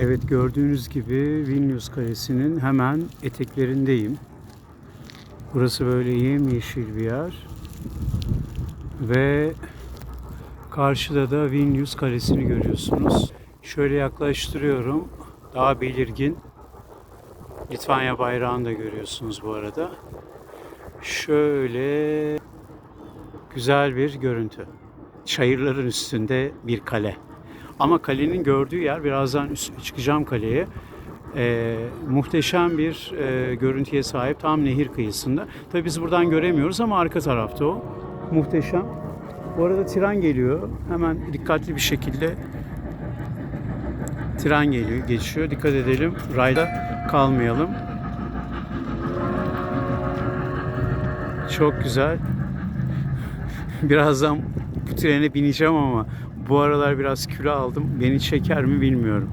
Evet gördüğünüz gibi Vilnius Kalesi'nin hemen eteklerindeyim. Burası böyle yemyeşil bir yer. Ve karşıda da Vilnius Kalesi'ni görüyorsunuz. Şöyle yaklaştırıyorum. Daha belirgin. Litvanya bayrağını da görüyorsunuz bu arada. Şöyle güzel bir görüntü. Çayırların üstünde bir kale. Ama kalenin gördüğü yer birazdan üst, çıkacağım kaleye. Ee, muhteşem bir e, görüntüye sahip tam nehir kıyısında. Tabii biz buradan göremiyoruz ama arka tarafta o. Muhteşem. Bu arada tren geliyor. Hemen dikkatli bir şekilde tren geliyor, geçiyor. Dikkat edelim. Rayda kalmayalım. Çok güzel. Birazdan bu trene bineceğim ama bu aralar biraz kilo aldım. Beni çeker mi bilmiyorum.